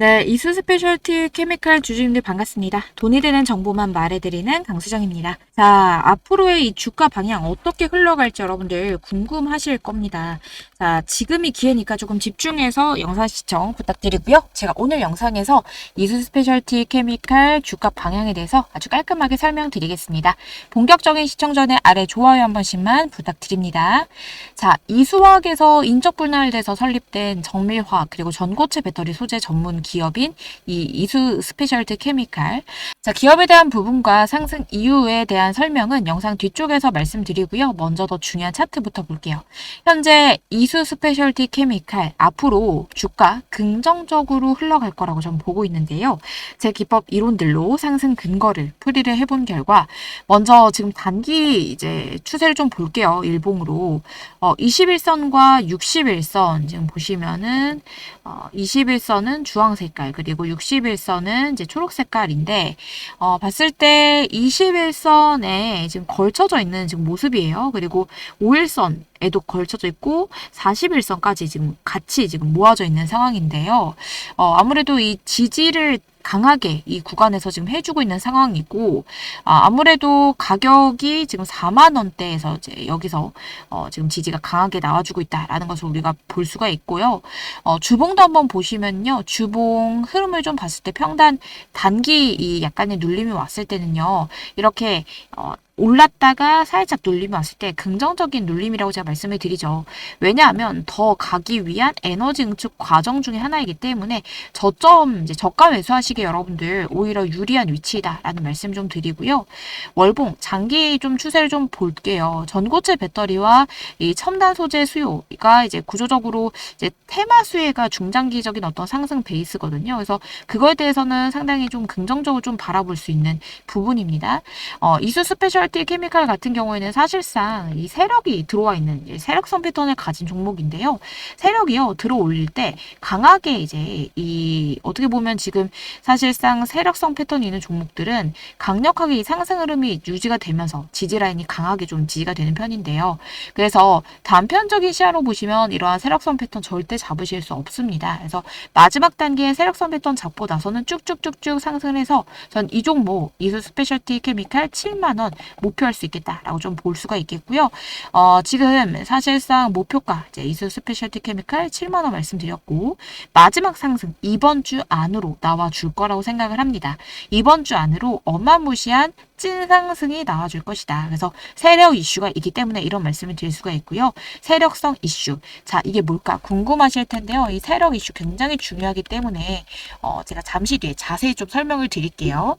네, 이수 스페셜티 케미칼 주주님들 반갑습니다. 돈이 되는 정보만 말해드리는 강수정입니다. 자, 앞으로의 이 주가 방향 어떻게 흘러갈지 여러분들 궁금하실 겁니다. 자, 지금이 기회니까 조금 집중해서 영상 시청 부탁드리고요. 제가 오늘 영상에서 이수 스페셜티 케미칼 주가 방향에 대해서 아주 깔끔하게 설명드리겠습니다. 본격적인 시청 전에 아래 좋아요 한 번씩만 부탁드립니다. 자, 이수화학에서 인적 분할돼서 설립된 정밀화학 그리고 전고체 배터리 소재 전문 기업인 이 이수 스페셜티 케미칼. 자, 기업에 대한 부분과 상승 이유에 대한 설명은 영상 뒤쪽에서 말씀드리고요. 먼저 더 중요한 차트부터 볼게요. 현재 이수 스페셜티 케미칼 앞으로 주가 긍정적으로 흘러갈 거라고 저는 보고 있는데요. 제 기법 이론들로 상승 근거를 풀이를 해본 결과 먼저 지금 단기 이제 추세를 좀 볼게요. 일봉으로. 어, 21선과 61선 지금 보시면은 어, 21선은 주황 색깔 그리고 61선은 이제 초록 색깔인데 어, 봤을 때 21선에 지금 걸쳐져 있는 지금 모습이에요. 그리고 5일선 에도 걸쳐져 있고 41선까지 지금 같이 지금 모아져 있는 상황인데요. 어, 아무래도 이 지지를 강하게 이 구간에서 지금 해주고 있는 상황이고 아, 아무래도 가격이 지금 4만 원대에서 이제 여기서 어, 지금 지지가 강하게 나와주고 있다라는 것을 우리가 볼 수가 있고요. 어, 주봉도 한번 보시면요, 주봉 흐름을 좀 봤을 때 평단 단기 이 약간의 눌림이 왔을 때는요, 이렇게 어, 올랐다가 살짝 눌림이 왔을 때 긍정적인 눌림이라고 제가 말씀을 드리죠. 왜냐하면 더 가기 위한 에너지 응축 과정 중에 하나이기 때문에 저점 이제 저가 매수하시기 여러분들 오히려 유리한 위치다라는 말씀 좀 드리고요. 월봉 장기 좀 추세를 좀 볼게요. 전고체 배터리와 이 첨단 소재 수요가 이제 구조적으로 이제 테마 수혜가 중장기적인 어떤 상승 베이스거든요. 그래서 그거에 대해서는 상당히 좀 긍정적으로 좀 바라볼 수 있는 부분입니다. 어, 이수 스페셜 티 케미칼 같은 경우에는 사실상 이 세력이 들어와 있는 세력성 패턴을 가진 종목인데요. 세력이요 들어올릴 때 강하게 이제 이 어떻게 보면 지금 사실상 세력성 패턴이 있는 종목들은 강력하게 이 상승 흐름이 유지가 되면서 지지 라인이 강하게 좀 지지가 되는 편인데요. 그래서 단편적인 시야로 보시면 이러한 세력성 패턴 절대 잡으실 수 없습니다. 그래서 마지막 단계의 세력성 패턴 잡고 나서는 쭉쭉쭉쭉 상승해서 전 이 종목 이수 스페셜티 케미칼 7만 원 목표할 수 있겠다라고 좀 볼 수가 있겠고요. 어, 지금 사실상 목표가 이제 이수 스페셜티 케미칼 7만 원 말씀드렸고 마지막 상승 이번 주 안으로 나와 줄 거라고 생각을 합니다. 이번 주 안으로 어마무시한 찐 상승이 나와줄 것이다. 그래서 세력 이슈가 있기 때문에 이런 말씀을 드릴 수가 있고요. 세력성 이슈. 자, 이게 뭘까 궁금하실 텐데요. 이 세력 이슈 굉장히 중요하기 때문에 어, 제가 잠시 뒤에 자세히 좀 설명을 드릴게요.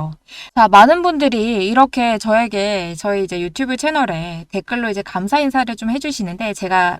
자, 많은 분들이 이렇게 저에게 저희 이제 유튜브 채널에 댓글로 이제 감사 인사를 좀 해주시는데 제가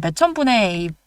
몇천 분의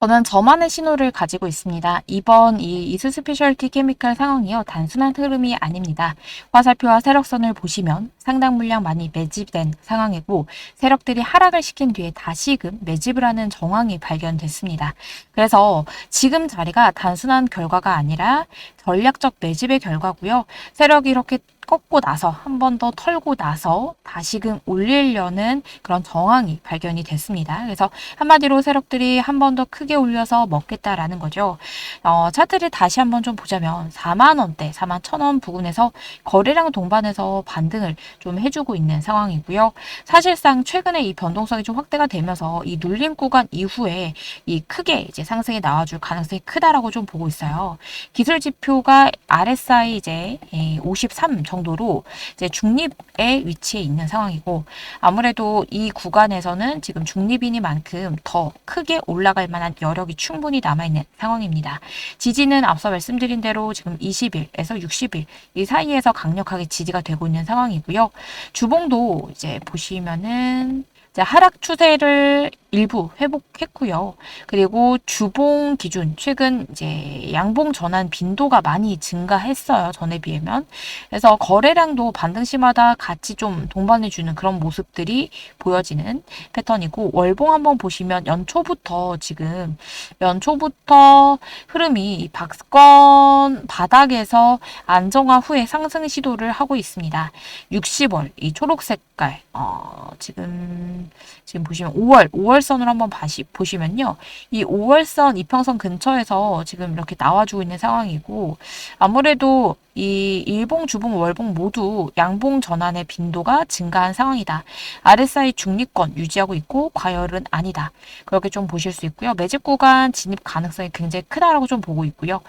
저는 저만의 신호를 가지고 있습니다. 이번 이 이스 스페셜티 케미칼 상황이요. 단순한 흐름이 아닙니다. 화살표와 세력선을 보시면 상당 물량 많이 매집된 상황이고 세력들이 하락을 시킨 뒤에 다시금 매집을 하는 정황이 발견됐습니다. 그래서 지금 자리가 단순한 결과가 아니라 전략적 매집의 결과고요. 세력이 이렇게 꺾고 나서 한 번 더 털고 나서 다시금 올리려는 그런 정황이 발견이 됐습니다. 그래서 한마디로 세력들이 한 번 더 크게 올려서 먹겠다라는 거죠. 어, 차트를 다시 한번 좀 보자면 4만 원대, 4만 1천 원 부근에서 거래량 동반해서 반등을 좀 해주고 있는 상황이고요. 사실상 최근에 이 변동성이 좀 확대가 되면서 이 눌림 구간 이후에 이 크게 이제 상승이 나와줄 가능성이 크다라고 좀 보고 있어요. 기술 지표가 RSI 이제 53 정 도로 이제 중립에 위치해 있는 상황이고 아무래도 이 구간에서는 지금 중립이니만큼 더 크게 올라갈 만한 여력이 충분히 남아있는 상황입니다. 지지는 앞서 말씀드린 대로 지금 20일에서 60일 이 사이에서 강력하게 지지가 되고 있는 상황이고요. 주봉도 이제 보시면은 하락 추세를 일부 회복했고요. 그리고 주봉 기준 최근 이제 양봉 전환 빈도가 많이 증가했어요. 전에 비하면. 그래서 거래량도 반등 시마다 같이 좀 동반해 주는 그런 모습들이 보여지는 패턴이고 월봉 한번 보시면 연초부터 지금 연초부터 흐름이 박스권 바닥에서 안정화 후에 상승 시도를 하고 있습니다. 60월 이 초록 색깔 어, 지금 지금 보시면 5월 5월 5월선을 한번 다시 보시면요. 이 5월선 이평선 근처에서 지금 이렇게 나와주고 있는 상황이고 아무래도 이 일봉, 주봉, 월봉 모두 양봉 전환의 빈도가 증가한 상황이다. RSI 중립권 유지하고 있고 과열은 아니다. 그렇게 좀 보실 수 있고요. 매집 구간 진입 가능성이 굉장히 크다라고 좀 보고 있고요.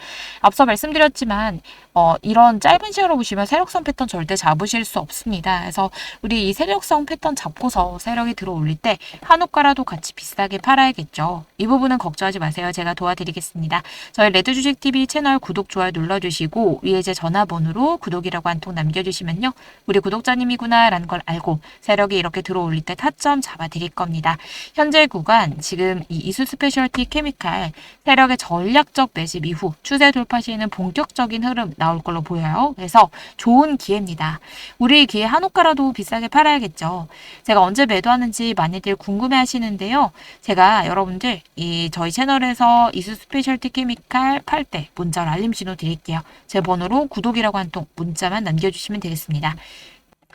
앞서 말씀드렸지만 어, 이런 짧은 시간으로 보시면 세력성 패턴 절대 잡으실 수 없습니다. 그래서 우리 이 세력성 패턴 잡고서 세력이 들어올릴 때 한우가라도 같이 비싸게 팔아야겠죠. 이 부분은 걱정하지 마세요. 제가 도와드리겠습니다. 저희 레드주식TV 채널 구독, 좋아요 눌러주시고 위에 제 전 화번호로 구독이라고 한 통 남겨주시면요. 우리 구독자님이구나 라는 걸 알고 세력이 이렇게 들어올릴 때 타점 잡아드릴 겁니다. 현재 구간 지금 이 이수 스페셜티 케미칼 세력의 전략적 매집 이후 추세 돌파 시에는 본격적인 흐름 나올 걸로 보여요. 그래서 좋은 기회입니다. 우리 기회 한옥가라도 비싸게 팔아야겠죠. 제가 언제 매도하는지 많이들 궁금해 하시는데요. 제가 여러분들 이 저희 채널에서 이수 스페셜티 케미칼 팔 때 문자로 알림 신호 드릴게요. 제 번호로 구독 이라고 한 통 문자만 남겨주시면 되겠습니다.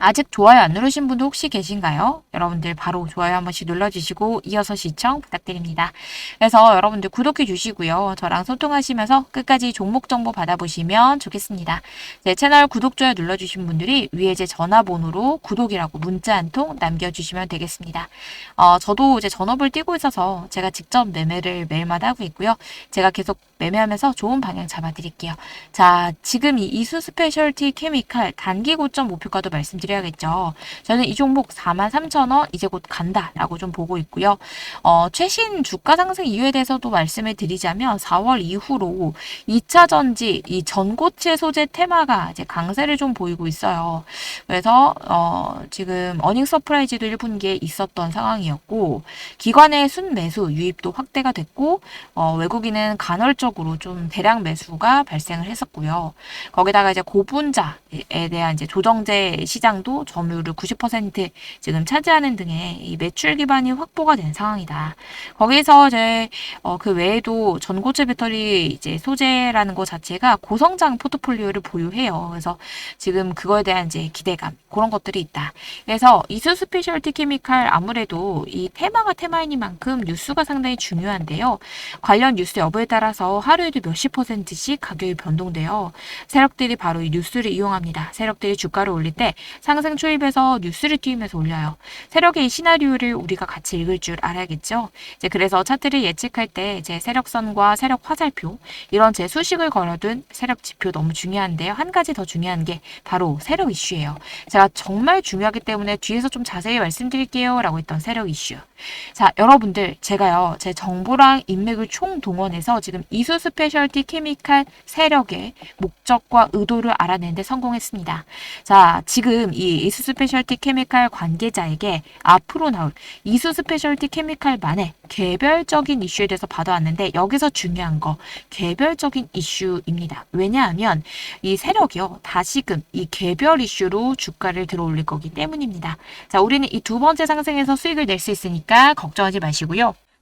아직 좋아요 안 누르신 분도 혹시 계신가요? 여러분들 바로 좋아요 한 번씩 눌러주시고 이어서 시청 부탁드립니다. 그래서 여러분들 구독해 주시고요. 저랑 소통하시면서 끝까지 종목 정보 받아보시면 좋겠습니다. 제 채널 구독, 좋아요 눌러주신 분들이 위에 제 전화번호로 구독이라고 문자 한 통 남겨주시면 되겠습니다. 어, 저도 이제 전업을 뛰고 있어서 제가 직접 매매를 매일마다 하고 있고요. 제가 계속 매매하면서 좋은 방향 잡아드릴게요. 자, 지금 이 이수 스페셜티 케미칼 단기 고점 목표가도 말씀드려야겠죠. 저는 이 종목 43,000원 이제 곧 간다라고 좀 보고 있고요. 어, 최신 주가 상승 이유에 대해서도 말씀을 드리자면 4월 이후로 2차 전지 이 전고체 소재 테마가 이제 강세를 좀 보이고 있어요. 그래서 어, 지금 어닝 서프라이즈도 1분기에 있었던 상황이었고 기관의 순매수 유입도 확대가 됐고 어, 외국인은 간헐적 으로 좀 대량 매수가 발생을 했었고요. 거기다가 이제 고분자에 대한 이제 조정제 시장도 점유율을 90% 지금 차지하는 등의 이 매출 기반이 확보가 된 상황이다. 거기서 이제 어, 그 외에도 전고체 배터리 이제 소재라는 것 자체가 고성장 포트폴리오를 보유해요. 그래서 지금 그거에 대한 이제 기대감 그런 것들이 있다. 그래서 이수 스페셜티 케미칼 아무래도 이 테마가 테마이니만큼 뉴스가 상당히 중요한데요. 관련 뉴스 여부에 따라서 하루에도 몇십 퍼센트씩 가격이 변동돼요. 세력들이 바로 이 뉴스를 이용합니다. 세력들이 주가를 올릴 때 상승 초입에서 뉴스를 띄우면서 올려요. 세력의 이 시나리오를 우리가 같이 읽을 줄 알아야겠죠. 이제 그래서 차트를 예측할 때 이제 세력선과 세력 화살표 이런 제 수식을 걸어둔 세력 지표 너무 중요한데요. 한 가지 더 중요한 게 바로 세력 이슈예요. 제가 정말 중요하기 때문에 뒤에서 좀 자세히 말씀드릴게요. 라고 했던 세력 이슈. 자, 여러분들, 제가요, 제 정보랑 인맥을 총 동원해서 지금 이수 스페셜티 케미칼 세력의 목적과 의도를 알아내는데 성공했습니다. 자, 지금 이 이수 스페셜티 케미칼 관계자에게 앞으로 나올 이수 스페셜티 케미칼만의 개별적인 이슈에 대해서 받아왔는데 여기서 중요한 거 개별적인 이슈입니다. 왜냐하면 이 세력이요 다시금 이 개별 이슈로 주가를 들어올릴 거기 때문입니다. 자, 우리는 이 두 번째 상승에서 수익을 낼 수 있으니까 걱정하지 마시고요.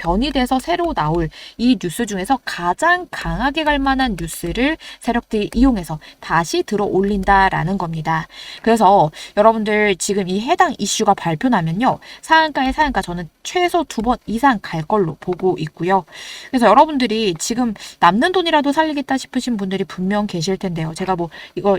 변이 돼서 새로 나올 이 뉴스 중에서 가장 강하게 갈 만한 뉴스를 세력들이 이용해서 다시 들어 올린다라는 겁니다. 그래서 여러분들 지금 이 해당 이슈가 발표나면요. 상한가에 상한가 저는 최소 두 번 이상 갈 걸로 보고 있고요. 그래서 여러분들이 지금 남는 돈이라도 살리겠다 싶으신 분들이 분명 계실 텐데요. 제가 뭐 이거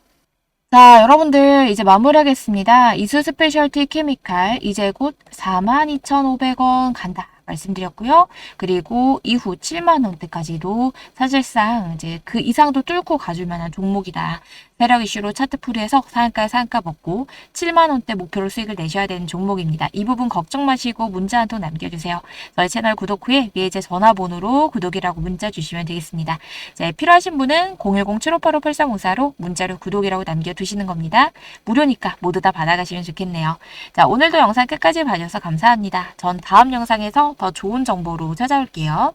자, 여러분들 이제 마무리하겠습니다. 이수 스페셜티 케미칼 이제 곧 42,500원 간다. 말씀드렸고요. 그리고 이후 7만 원대까지도 사실상 이제 그 이상도 뚫고 가줄 만한 종목이다. 세력 이슈로 차트 풀이해서 상한가에 상한가 먹고 7만 원대 목표로 수익을 내셔야 되는 종목입니다. 이 부분 걱정 마시고 문자 한 통 남겨주세요. 저희 채널 구독 후에 위에 제 전화번호로 구독이라고 문자 주시면 되겠습니다. 네, 필요하신 분은 010-7585-8354로 문자로 구독이라고 남겨두시는 겁니다. 무료니까 모두 다 받아가시면 좋겠네요. 자, 오늘도 영상 끝까지 봐주셔서 감사합니다. 전 다음 영상에서 더 좋은 정보로 찾아올게요.